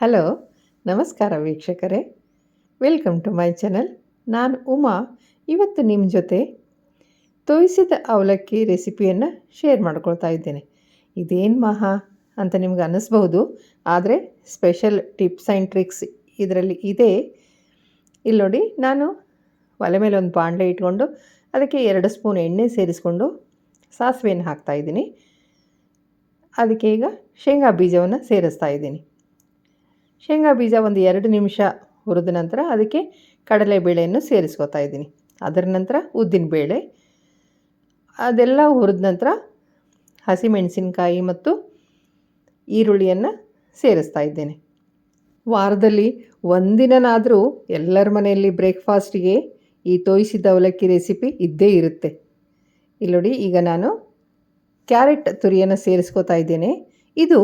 Hello, ನಮಸ್ಕಾರ ವೀಕ್ಷಕರೇ. Welcome to my channel ನಾನು ಉಮಾ. ಇವತ್ತು ನಿಮ್ಮ ಜೊತೆ ತೋಯಿಸಿದ ಅವಲಕ್ಕಿ ರೆಸಿಪಿಯನ್ನು ಶೇರ್ ಮಾಡ್ಕೊಳ್ತಾ ಇದ್ದೇನೆ. ಇದೇನು ಮಹಾ ಅಂತ ನಿಮ್ಗೆ ಅನ್ನಿಸ್ಬಹುದು, ಆದರೆ ಸ್ಪೆಷಲ್ ಟಿಪ್ಸ್ ಆ್ಯಂಡ್ ಟ್ರಿಕ್ಸ್ ಇದರಲ್ಲಿ ಇದೆ. ಇಲ್ಲಿ ನೋಡಿ, ನಾನು ಒಲೆ ಮೇಲೆ ಒಂದು ಬಾಣಲೆ ಇಟ್ಕೊಂಡು ಅದಕ್ಕೆ ಎರಡು ಸ್ಪೂನ್ ಎಣ್ಣೆ ಸೇರಿಸ್ಕೊಂಡು ಸಾಸಿವೆಯನ್ನು ಹಾಕ್ತಾಯಿದ್ದೀನಿ ಅದಕ್ಕೆ ಈಗ ಶೇಂಗಾ ಬೀಜವನ್ನು ಸೇರಿಸ್ತಾ ಇದ್ದೀನಿ. ಶೇಂಗಾ ಬೀಜ ಒಂದು ಎರಡು ನಿಮಿಷ ಹುರಿದ ನಂತರ ಅದಕ್ಕೆ ಕಡಲೆಬೇಳೆಯನ್ನು ಸೇರಿಸ್ಕೊತಾ ಇದ್ದೀನಿ. ಅದರ ನಂತರ ಉದ್ದಿನ ಬೇಳೆ, ಅದೆಲ್ಲ ಹುರಿದ ನಂತರ ಹಸಿಮೆಣಸಿನಕಾಯಿ ಮತ್ತು ಈರುಳ್ಳಿಯನ್ನು ಸೇರಿಸ್ತಾ ಇದ್ದೇನೆ. ವಾರದಲ್ಲಿ ಒಂದಿನನಾದರೂ ಎಲ್ಲರ ಮನೆಯಲ್ಲಿ ಬ್ರೇಕ್ಫಾಸ್ಟಿಗೆ ಈ ತೋಯಿಸಿದ ಅವಲಕ್ಕಿ ರೆಸಿಪಿ ಇದ್ದೇ ಇರುತ್ತೆ. ಇಲ್ಲಿ ನೋಡಿ ಈಗ ನಾನು ಕ್ಯಾರೆಟ್ ತುರಿಯನ್ನು ಸೇರಿಸ್ಕೋತಾ ಇದ್ದೇನೆ. ಇದು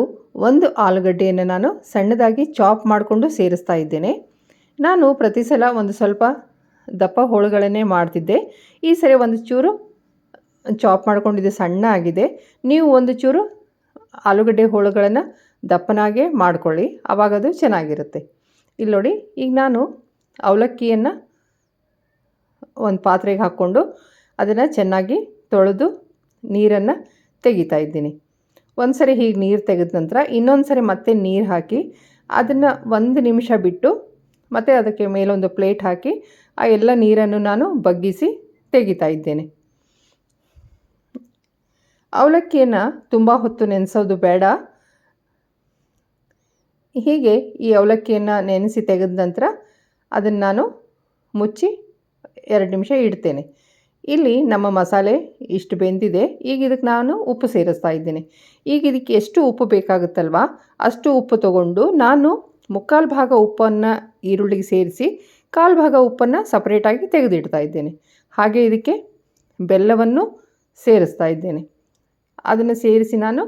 ಒಂದು ಆಲೂಗಡ್ಡೆಯನ್ನು ನಾನು ಸಣ್ಣದಾಗಿ ಚಾಪ್ ಮಾಡಿಕೊಂಡು ಸೇರಿಸ್ತಾ ಇದ್ದೇನೆ. ನಾನು ಪ್ರತಿ ಸಲ ಒಂದು ಸ್ವಲ್ಪ ದಪ್ಪ ಹೋಳುಗಳನ್ನೇ ಮಾಡ್ತಿದ್ದೆ. ಈ ಸರಿ ಒಂದು ಚೂರು ಚಾಪ್ ಮಾಡ್ಕೊಂಡಿದ್ದು ಸಣ್ಣ ಆಗಿದೆ. ನೀವು ಒಂದು ಚೂರು ಆಲೂಗಡ್ಡೆ ಹೋಳುಗಳನ್ನು ದಪ್ಪನಾಗೆ ಮಾಡ್ಕೊಳ್ಳಿ. ಆವಾಗ ಅದು ಚೆನ್ನಾಗಿರುತ್ತೆ. ಇಲ್ಲಿ ನೋಡಿ, ಈಗ ನಾನು ಅವಲಕ್ಕಿಯನ್ನು ಒಂದು ಪಾತ್ರೆಗೆ ಹಾಕ್ಕೊಂಡು ಅದನ್ನು ಚೆನ್ನಾಗಿ ತೊಳೆದು ನೀರನ್ನು ತೆಗಿತಾ ಇದ್ದೀನಿ. ಒಂದು ಸರಿ ಹೀಗೆ ನೀರು ತೆಗೆದ ನಂತರ ಇನ್ನೊಂದು ಸರಿ ಮತ್ತೆ ನೀರು ಹಾಕಿ ಅದನ್ನು ಒಂದು ನಿಮಿಷ ಬಿಟ್ಟು ಮತ್ತು ಅದಕ್ಕೆ ಮೇಲೊಂದು ಪ್ಲೇಟ್ ಹಾಕಿ ಆ ಎಲ್ಲ ನೀರನ್ನು ನಾನು ಬಗ್ಗಿಸಿ ತೆಗಿತಾ ಇದ್ದೇನೆ. ಅವಲಕ್ಕಿಯನ್ನು ತುಂಬ ಹೊತ್ತು ನೆನೆಸೋದು ಬೇಡ. ಹೀಗೆ ಈ ಅವಲಕ್ಕಿಯನ್ನು ನೆನೆಸಿ ತೆಗೆದ ನಂತರ ಅದನ್ನು ನಾನು ಮುಚ್ಚಿ ಎರಡು ನಿಮಿಷ ಇಡ್ತೇನೆ. ಇಲ್ಲಿ ನಮ್ಮ ಮಸಾಲೆ ಇಷ್ಟು ಬೆಂದಿದೆ. ಈಗ ಇದಕ್ಕೆ ನಾನು ಉಪ್ಪು ಸೇರಿಸ್ತಾ ಇದ್ದೀನಿ. ಈಗ ಇದಕ್ಕೆ ಎಷ್ಟು ಉಪ್ಪು ಬೇಕಾಗುತ್ತಲ್ವಾ? ಅಷ್ಟು ಉಪ್ಪು ತಗೊಂಡು ನಾನು ಮುಕ್ಕಾಲು ಭಾಗ ಉಪ್ಪನ್ನು ಈರುಳ್ಳಿಗೆ ಸೇರಿಸಿ ಕಾಲು ಭಾಗ ಉಪ್ಪನ್ನು ಸಪ್ರೇಟಾಗಿ ತೆಗೆದಿಡ್ತಾ ಇದ್ದೇನೆ. ಹಾಗೆ ಇದಕ್ಕೆ ಬೆಲ್ಲವನ್ನು ಸೇರಿಸ್ತಾ ಇದ್ದೇನೆ. ಅದನ್ನು ಸೇರಿಸಿ ನಾನು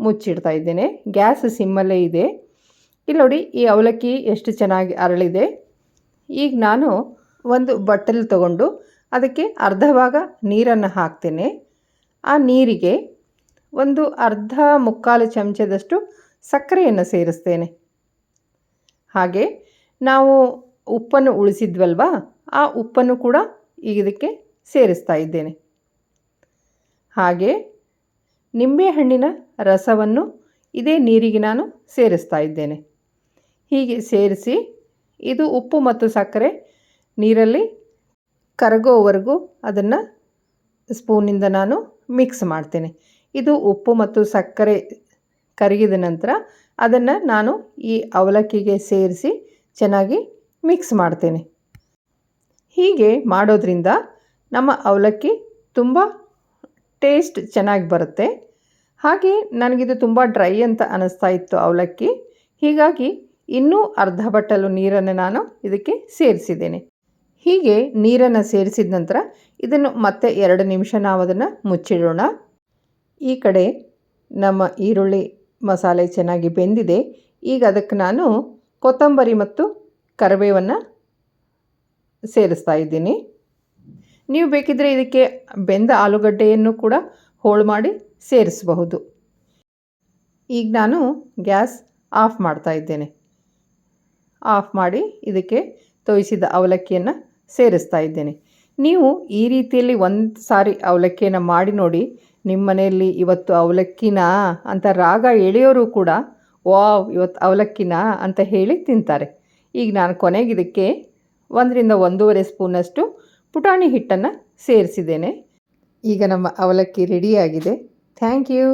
ಮುಚ್ಚಿಡ್ತಾ ಇದ್ದೇನೆ. ಗ್ಯಾಸ್ ಸಿಮ್ಮಲ್ಲೇ ಇದೆ. ಇಲ್ಲಿ ನೋಡಿ, ಈ ಅವಲಕ್ಕಿ ಎಷ್ಟು ಚೆನ್ನಾಗಿ ಅರಳಿದೆ. ಈಗ ನಾನು ಒಂದು ಬಟ್ಟಲು ತಗೊಂಡು ಅದಕ್ಕೆ ಅರ್ಧ ಭಾಗ ನೀರನ್ನು ಹಾಕ್ತೇನೆ. ಆ ನೀರಿಗೆ ಒಂದು ಅರ್ಧ ಮುಕ್ಕಾಲು ಚಮಚದಷ್ಟು ಸಕ್ಕರೆಯನ್ನು ಸೇರಿಸ್ತೇನೆ. ಹಾಗೆ ನಾವು ಉಪ್ಪನ್ನು ಉಳಿಸಿದ್ವಲ್ವಾ, ಆ ಉಪ್ಪನ್ನು ಕೂಡ ಈಗ ಇದಕ್ಕೆ ಸೇರಿಸ್ತಾ ಇದ್ದೇನೆ. ಹಾಗೆ ನಿಂಬೆಹಣ್ಣಿನ ರಸವನ್ನು ಇದೇ ನೀರಿಗೆ ನಾನು ಸೇರಿಸ್ತಾ ಇದ್ದೇನೆ. ಹೀಗೆ ಸೇರಿಸಿ ಇದು ಉಪ್ಪು ಮತ್ತು ಸಕ್ಕರೆ ನೀರಲ್ಲಿ ಕರಗೋವರೆಗೂ ಅದನ್ನು ಸ್ಪೂನಿಂದ ನಾನು ಮಿಕ್ಸ್ ಮಾಡ್ತೇನೆ. ಇದು ಉಪ್ಪು ಮತ್ತು ಸಕ್ಕರೆ ಕರಗಿದ ನಂತರ ಅದನ್ನು ನಾನು ಈ ಅವಲಕ್ಕಿಗೆ ಸೇರಿಸಿ ಚೆನ್ನಾಗಿ ಮಿಕ್ಸ್ ಮಾಡ್ತೇನೆ. ಹೀಗೆ ಮಾಡೋದ್ರಿಂದ ನಮ್ಮ ಅವಲಕ್ಕಿ ತುಂಬ ಟೇಸ್ಟ್ ಚೆನ್ನಾಗಿ ಬರುತ್ತೆ. ಹಾಗೆ ನನಗಿದು ತುಂಬ ಡ್ರೈ ಅಂತ ಅನ್ನಿಸ್ತಾ ಇತ್ತು ಅವಲಕ್ಕಿ. ಹೀಗಾಗಿ ಇನ್ನೂ ಅರ್ಧ ಬಟ್ಟಲು ನೀರನ್ನು ನಾನು ಇದಕ್ಕೆ ಸೇರಿಸಿದ್ದೇನೆ. ಹೀಗೆ ನೀರನ್ನು ಸೇರಿಸಿದ ನಂತರ ಇದನ್ನು ಮತ್ತೆ ಎರಡು ನಿಮಿಷ ನಾವು ಅದನ್ನು ಮುಚ್ಚಿಡೋಣ. ಈ ಕಡೆ ನಮ್ಮ ಈರುಳ್ಳಿ ಮಸಾಲೆ ಚೆನ್ನಾಗಿ ಬೆಂದಿದೆ. ಈಗ ಅದಕ್ಕೆ ನಾನು ಕೊತ್ತಂಬರಿ ಮತ್ತು ಕರಿಬೇವನ್ನು ಸೇರಿಸ್ತಾ ಇದ್ದೀನಿ. ನೀವು ಬೇಕಿದ್ದರೆ ಇದಕ್ಕೆ ಬೆಂದ ಆಲೂಗಡ್ಡೆಯನ್ನು ಕೂಡ ಹೋಳು ಮಾಡಿ ಸೇರಿಸಬಹುದು. ಈಗ ನಾನು ಗ್ಯಾಸ್ ಆಫ್ ಮಾಡ್ತಾ ಇದ್ದೇನೆ. ಆಫ್ ಮಾಡಿ ಇದಕ್ಕೆ ತೋಯಿಸಿದ ಅವಲಕ್ಕಿಯನ್ನು ಸೇರಿಸ್ತಾ ಇದ್ದೇನೆ. ನೀವು ಈ ರೀತಿಯಲ್ಲಿ ಒಂದು ಸಾರಿ ಅವಲಕ್ಕಿಯನ್ನು ಮಾಡಿ ನೋಡಿ ನಿಮ್ಮ ಮನೆಯಲ್ಲಿ ಇವತ್ತು ಅವಲಕ್ಕಿನ ಅಂತ ರಾಗ ಎಳೆಯೋರು ಕೂಡ, ವಾವ್, ಇವತ್ತು ಅವಲಕ್ಕಿನ ಅಂತ ಹೇಳಿ ತಿಂತಾರೆ. ಈಗ ನಾನು ಕೊನೆಗೆ ಇದಕ್ಕೆ ಒಂದರಿಂದ ಒಂದೂವರೆ ಸ್ಪೂನಷ್ಟು ಪುಟಾಣಿ ಹಿಟ್ಟನ್ನು ಸೇರಿಸಿದ್ದೇನೆ. ಈಗ ನಮ್ಮ ಅವಲಕ್ಕಿ ರೆಡಿಯಾಗಿದೆ ಥ್ಯಾಂಕ್ ಯು.